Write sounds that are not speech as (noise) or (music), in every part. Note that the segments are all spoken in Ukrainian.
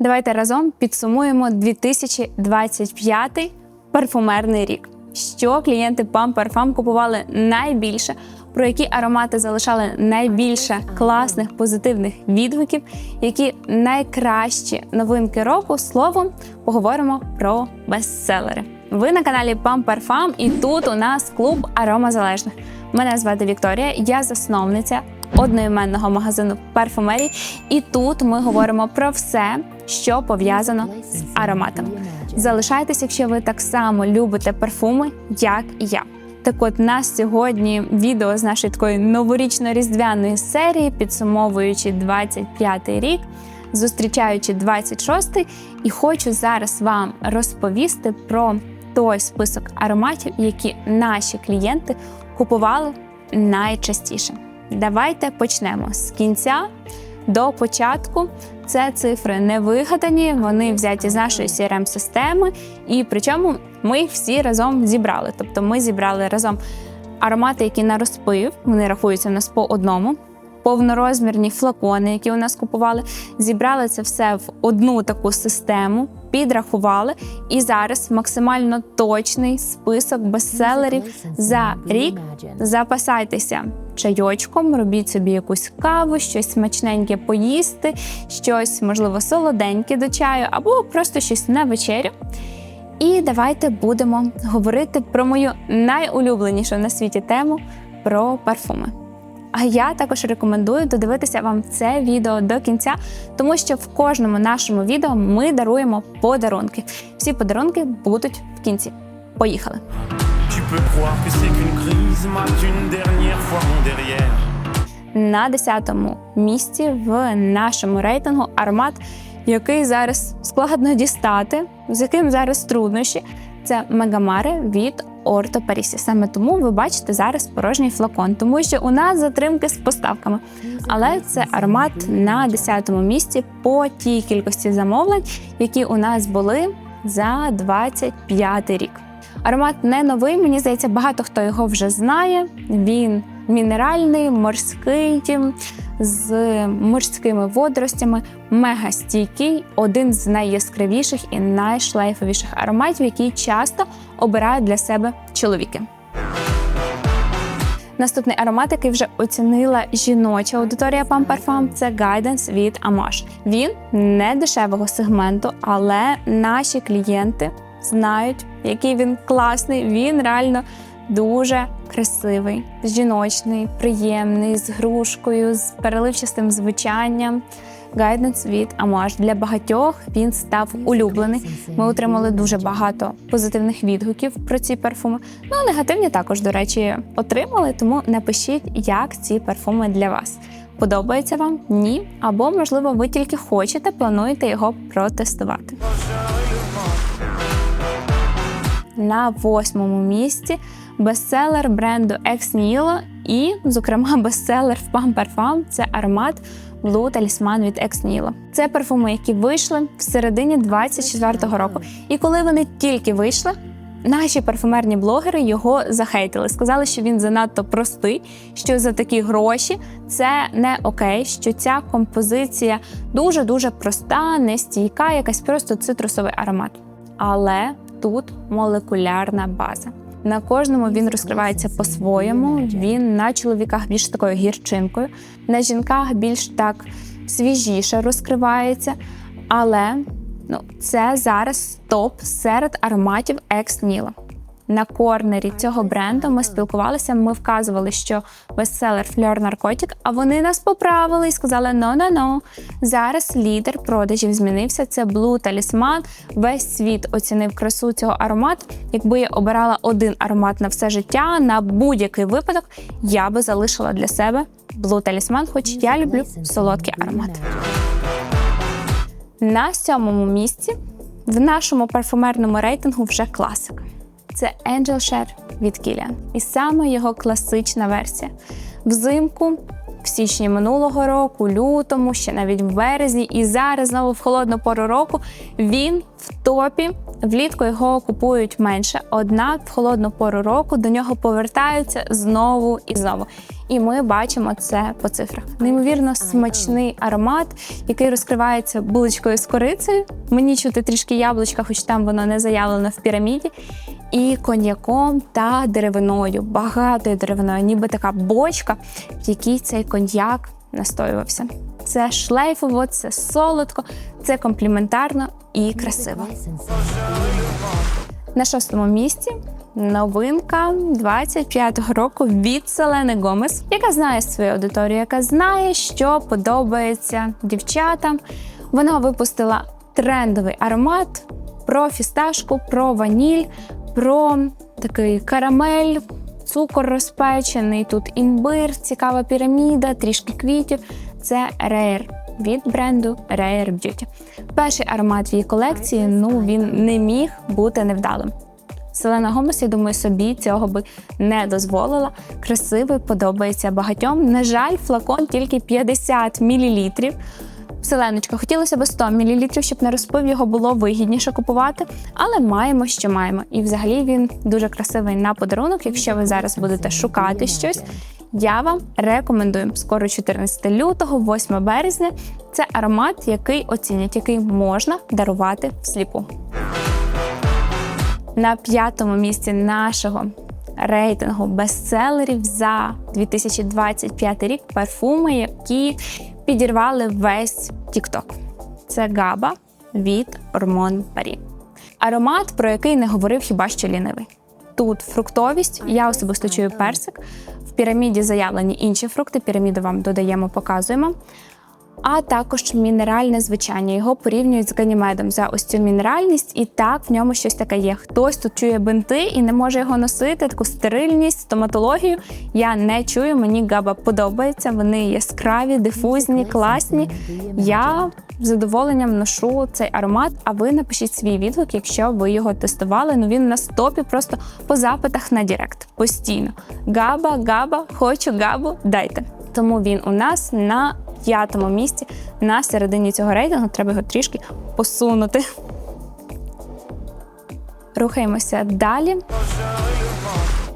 Давайте разом підсумуємо 2025 парфумерний рік. Що клієнти Pump Parfum купували найбільше, про які аромати залишали найбільше класних позитивних відгуків, які найкращі новинки року. Словом, поговоримо про бестселери. Ви на каналі Pump Parfum і тут у нас клуб аромазалежних. Мене звати Вікторія, я засновниця одноіменного магазину парфумерії. І тут ми говоримо про все, що пов'язано з ароматами. Залишайтесь, якщо ви так само любите парфуми, як і я. Так от нас сьогодні відео з нашої такої новорічно-різдвяної серії, підсумовуючи 25-й рік, зустрічаючи 26-й, і хочу зараз вам розповісти про той список ароматів, які наші клієнти купували найчастіше. Давайте почнемо з кінця до початку. Це цифри не вигадані, вони взяті з нашої crm системи і причому ми їх всі разом зібрали. Тобто ми зібрали разом аромати, які на розпив, вони рахуються у нас по одному. Повнорозмірні флакони, які у нас купували, зібрали це все в одну таку систему, підрахували. І зараз максимально точний список бестселерів за рік. Запасайтеся чайочком, робіть собі якусь каву, щось смачненьке поїсти, щось, можливо, солоденьке до чаю, або просто щось на вечерю. І давайте будемо говорити про мою найулюбленішу на світі тему про парфуми. А я також рекомендую додивитися вам це відео до кінця, тому що в кожному нашому відео ми даруємо подарунки. Всі подарунки будуть в кінці. Поїхали! На 10-му місці в нашому рейтингу аромат, який зараз складно дістати, з яким зараз труднощі. Це Мегамари від Орто Парісі. Саме тому ви бачите зараз порожній флакон, тому що у нас затримки з поставками. Але це аромат на 10-му місці по тій кількості замовлень, які у нас були за 25 рік. Аромат не новий, мені здається, багато хто його вже знає. Він мінеральний, морський, з морськими водоростями, мега стійкий, один з найяскравіших і найшлейфовіших ароматів, які часто обирають для себе чоловіки. Наступний аромат, який вже оцінила жіноча аудиторія Pam Parfum, це Guidance від Amash. Він не дешевого сегменту, але наші клієнти знають, який він класний. Він реально дуже красивий, жіночний, приємний, з грушкою, з переливчастим звучанням. Гайденс від Амаш для багатьох він став улюблений. Ми отримали дуже багато позитивних відгуків про ці парфуми. Ну а негативні також, до речі, отримали. Тому напишіть, як ці парфуми для вас. Подобається вам? Ні? Або, можливо, ви тільки хочете, плануєте його протестувати. На восьмому місці бестселер бренду Ex Nihilo і, зокрема, (laughs) бестселер в Pam Parfum – це аромат Blue Talisman від Ex Nihilo. Це парфуми, які вийшли в середині 24-го року. І коли вони тільки вийшли, наші парфумерні блогери його захейтили. Сказали, що він занадто простий, що за такі гроші це не окей, що ця композиція дуже дуже проста, нестійка, якась просто цитрусовий аромат. Але тут молекулярна база. На кожному він розкривається по-своєму. Він на чоловіках більш такою гірчинкою, на жінках більш так свіжіше розкривається. Але ну, це зараз топ серед ароматів Nihilo. На корнері цього бренду ми спілкувалися. Ми вказували, що бестселер Fleur Narcotic, а вони нас поправили і сказали: no no no Зараз лідер продажів змінився. Це Blue Talisman. Весь світ оцінив красу цього аромату. Якби я обирала один аромат на все життя, на будь-який випадок, я би залишила для себе Blue Talisman, хоч я люблю солодкі аромати. На сьомому місці в нашому парфумерному рейтингу вже класика. Це Angel Share від Kilian. І саме його класична версія. Взимку, в січні минулого року, лютому, ще навіть в березні, і зараз знову в холодну пору року він в топі. Влітку його купують менше, однак в холодну пору року до нього повертаються знову і знову. І ми бачимо це по цифрах. Неймовірно смачний аромат, який розкривається булочкою з корицею. Мені чути трішки яблучка, хоч там воно не заявлено в піраміді. І коньяком та деревиною, багатою деревиною, ніби така бочка, в якій цей коньяк настоювався. Це шлейфово, це солодко, це компліментарно і красиво. На шостому місці новинка 25-го року від Селени Гомес, яка знає свою аудиторію, яка знає, що подобається дівчатам. Вона випустила трендовий аромат про фісташку, про ваніль, про такий карамель, цукор розпечений. Тут імбир, цікава піраміда, трішки квітів. Це Rare від бренду Rare Beauty. Перший аромат в її колекції, ну він не міг бути невдалим. Селена Гомес, я думаю, собі цього би не дозволила. Красивий, подобається багатьом. На жаль, флакон тільки 50 мл. Селеночка, хотілося б 100 мл, щоб на розпив його було вигідніше купувати, але маємо, що маємо. І взагалі він дуже красивий на подарунок. Якщо ви зараз будете шукати щось, я вам рекомендую скоро 14 лютого, 8 березня. Це аромат, який оцінять, який можна дарувати всліпу. На п'ятому місці нашого рейтингу бестселерів за 2025 рік парфуми, які підірвали весь TikTok. Це Габа від Ормон Парі. Аромат, про який не говорив хіба що лінивий. Тут фруктовість, я особисто чую персик. Піраміді заявлені інші фрукти. Піраміду вам додаємо, показуємо. А також мінеральне звучання. Його порівнюють з ганімедом за ось цю мінеральність, і так в ньому щось таке є. Хтось тут чує бинти і не може його носити, таку стерильність, стоматологію. Я не чую, мені габа подобається. Вони яскраві, дифузні, класні. Я з задоволенням ношу цей аромат. А ви напишіть свій відгук, якщо ви його тестували. Ну він на стопі просто по запитах на Директ. Постійно. Габа, габа, хочу габу, дайте. Тому він у нас на п'ятому місці на середині цього рейтингу. Треба його трішки посунути. Рухаємося далі.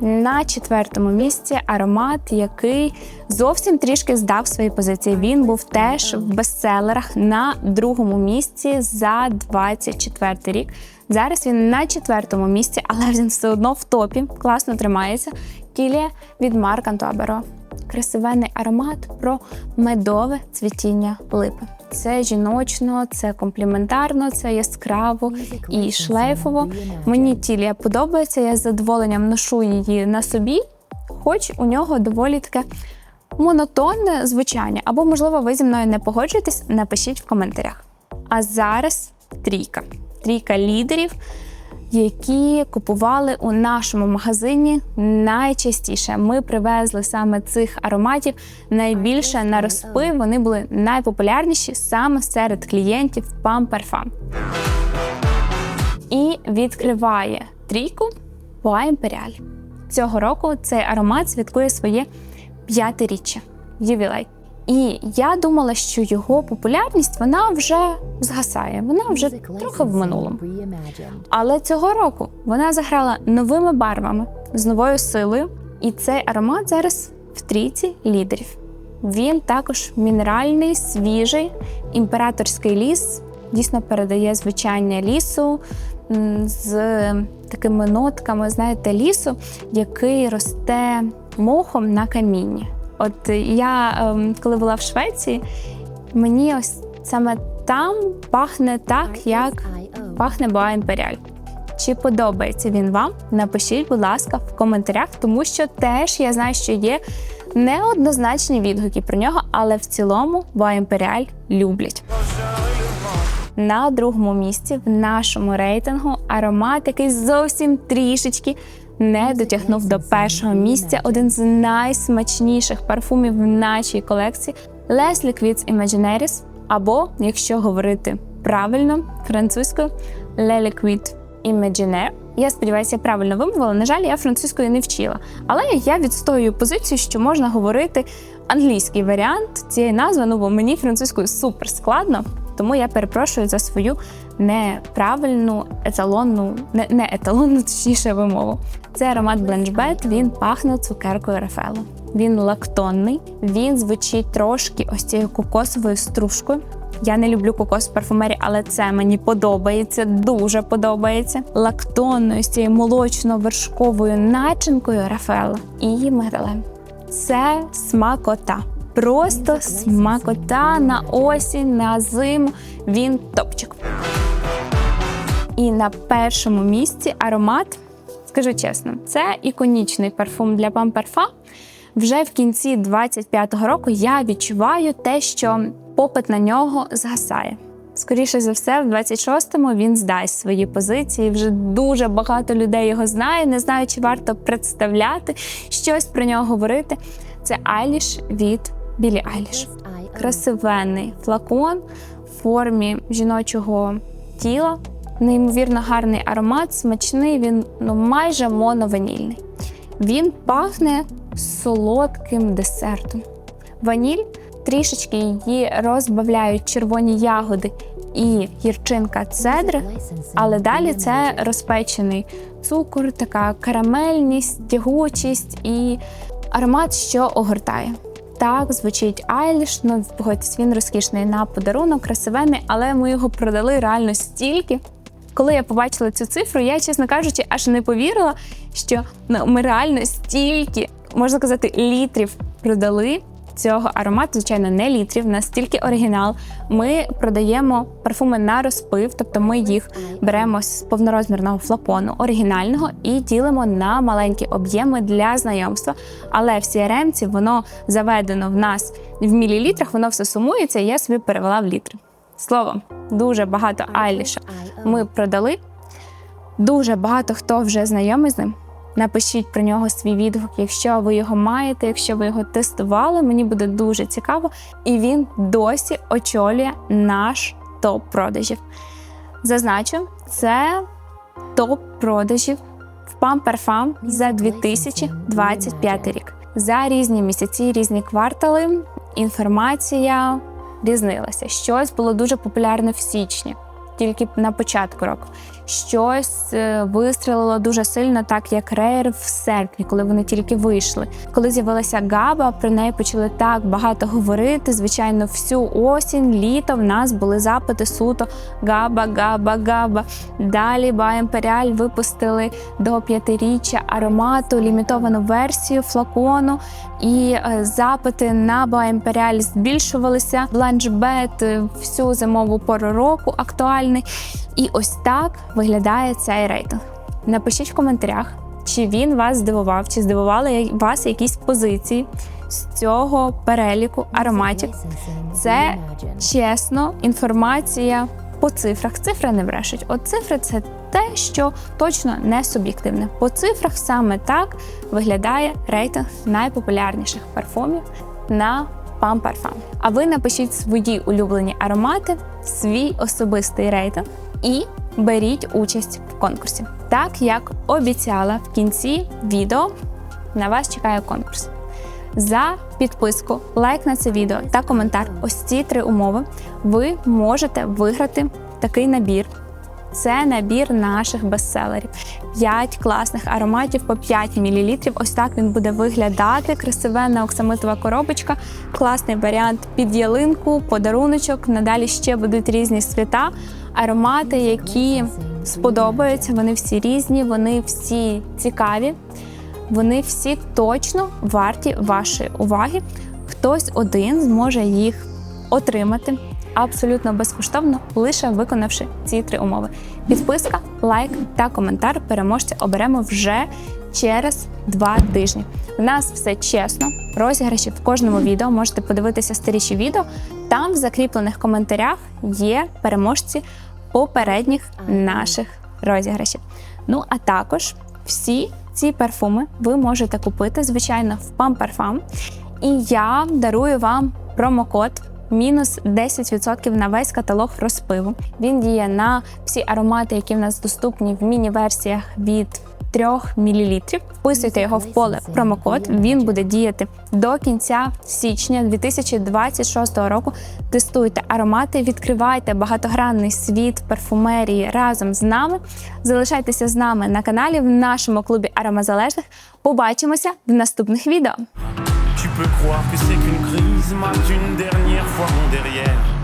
На четвертому місці аромат, який зовсім трішки здав свої позиції. Він був теж в бестселерах на другому місці за 24 рік. Зараз він на четвертому місці, але він все одно в топі. Класно тримається. Кілія від Марк Антуаберо. Красивенний аромат про медове цвітіння липи. Це жіночно, це компліментарно, це яскраво і шлейфово. Мені тілія подобається, я з задоволенням ношу її на собі, хоч у нього доволі таке монотонне звучання. Або, можливо, ви зі мною не погоджуєтесь, напишіть в коментарях. А зараз трійка. Трійка лідерів, які купували у нашому магазині найчастіше. Ми привезли саме цих ароматів найбільше на розпив. Вони були найпопулярніші саме серед клієнтів Pam Parfum. І відкриває трійку Bois Imperial. Цього року цей аромат святкує своє п'ятиріччя ювілей. І я думала, що його популярність вона вже згасає, вона вже трохи в минулому. Але цього року вона заграла новими барвами з новою силою, і цей аромат зараз в трійці лідерів. Він також мінеральний, свіжий, імператорський ліс. Дійсно передає звучання лісу з такими нотками, знаєте, лісу, який росте мохом на камінні. От я, ем, коли була в Швеції, мені ось саме там пахне так, як пахне Боа Імперіаль. Чи подобається він вам? Напишіть, будь ласка, в коментарях, тому що теж я знаю, що є неоднозначні відгуки про нього, але в цілому Боа Імперіаль люблять. На другому місці в нашому рейтингу аромат, який зовсім трішечки не дотягнув до першого місця. Один з найсмачніших парфумів в нашій колекції Les Liquids Imaginaries, або, якщо говорити правильно французькою, Le Liquid Imaginaire. Я сподіваюся, я правильно вимовила. На жаль, я французькою не вчила. Але я відстоюю позицію, що можна говорити англійський варіант цієї назви, ну бо мені французькою супер складно. Тому я перепрошую за свою неправильну еталонну, не, не еталонну, точніше вимову. Це аромат Blanche він пахне цукеркою Рафело. Він лактонний, він звучить трошки ось цією кокосовою стружкою. Я не люблю кокос в парфумері, але це мені подобається, дуже подобається. Лактонною з цією молочно-вершковою начинкою Рафаела і мигдалем. Це смакота. Просто смакота на осінь, на зиму. Він топчик. І на першому місці аромат, скажу чесно, це іконічний парфум для Памперфа. Вже в кінці 25-го року я відчуваю те, що попит на нього згасає. Скоріше за все, в 26-му він здасть свої позиції. Вже дуже багато людей його знає. Не знаю, чи варто представляти щось про нього говорити. Це Айліш від Білі Айліш. Красивенний флакон в формі жіночого тіла. Неймовірно гарний аромат, смачний, він ну майже монованільний. Він пахне солодким десертом. Ваніль трішечки її розбавляють червоні ягоди і гірчинка цедри, але далі це розпечений цукор, така карамельність, тягучість і аромат, що огортає. Так, звучить Айліш, ну погодьтесь, він розкішний на подарунок, красивений, але ми його продали реально стільки. Коли я побачила цю цифру, я, чесно кажучи, аж не повірила, що ну, ми реально стільки, можна казати, літрів продали цього аромату. Звичайно, не літрів, настільки оригінал. Ми продаємо парфуми на розпив, тобто ми їх беремо з повнорозмірного флакону оригінального і ділимо на маленькі об'єми для знайомства. Але в CRM-ці воно заведено в нас в мілілітрах, воно все сумується, і я собі перевела в літри. Словом, дуже багато Айліша ми продали. Дуже багато хто вже знайомий з ним. Напишіть про нього свій відгук, якщо ви його маєте, якщо ви його тестували, мені буде дуже цікаво. І він досі очолює наш топ продажів. Зазначу, це топ продажів в Pam Parfum за 2025 рік. За різні місяці, різні квартали інформація різнилася. Щось було дуже популярне в січні, тільки на початку року. Щось е, вистрілило дуже сильно, так як Рейр в серпні, коли вони тільки вийшли. Коли з'явилася Габа, про неї почали так багато говорити. Звичайно, всю осінь, літо в нас були запити суто Габа, Габа, Габа. Далі Ба Імперіаль випустили до п'ятиріччя аромату, лімітовану версію флакону. І е, запити на Ба Імперіаль збільшувалися. Бланчбет е, всю зимову пору року актуальний. І ось так виглядає цей рейтинг. Напишіть в коментарях, чи він вас здивував, чи здивували вас якісь позиції з цього переліку ароматів. Це чесно, інформація по цифрах. Цифри не брешуть. От цифри це те, що точно не суб'єктивне. По цифрах саме так виглядає рейтинг найпопулярніших парфумів на Parfum. А ви напишіть свої улюблені аромати, свій особистий рейтинг і беріть участь в конкурсі. Так як обіцяла в кінці відео, на вас чекає конкурс. За підписку, лайк на це відео та коментар. Ось ці три умови. Ви можете виграти такий набір. Це набір наших бестселерів. 5 класних ароматів по 5 мл. Ось так він буде виглядати. Красивенна оксамитова коробочка, класний варіант під ялинку, подаруночок. Надалі ще будуть різні свята, аромати, які сподобаються. Вони всі різні, вони всі цікаві. Вони всі точно варті вашої уваги. Хтось один зможе їх отримати абсолютно безкоштовно, лише виконавши ці три умови: підписка, лайк та коментар. Переможця оберемо вже через два тижні. У нас все чесно. Розіграші в кожному відео можете подивитися старіші відео. Там в закріплених коментарях є переможці попередніх наших розіграшів. Ну а також всі ці парфуми ви можете купити, звичайно, в Parfum. І я дарую вам промокод мінус 10% на весь каталог розпиву. Він діє на всі аромати, які в нас доступні в міні-версіях від 3 мл. Вписуйте його в поле промокод. Він буде діяти до кінця січня 2026 року. Тестуйте аромати, відкривайте багатогранний світ парфумерії разом з нами. Залишайтеся з нами на каналі в нашому клубі аромазалежних. Побачимося в наступних відео. Tu peux croire que c'est qu'une crise, mate une dernière fois mon derrière.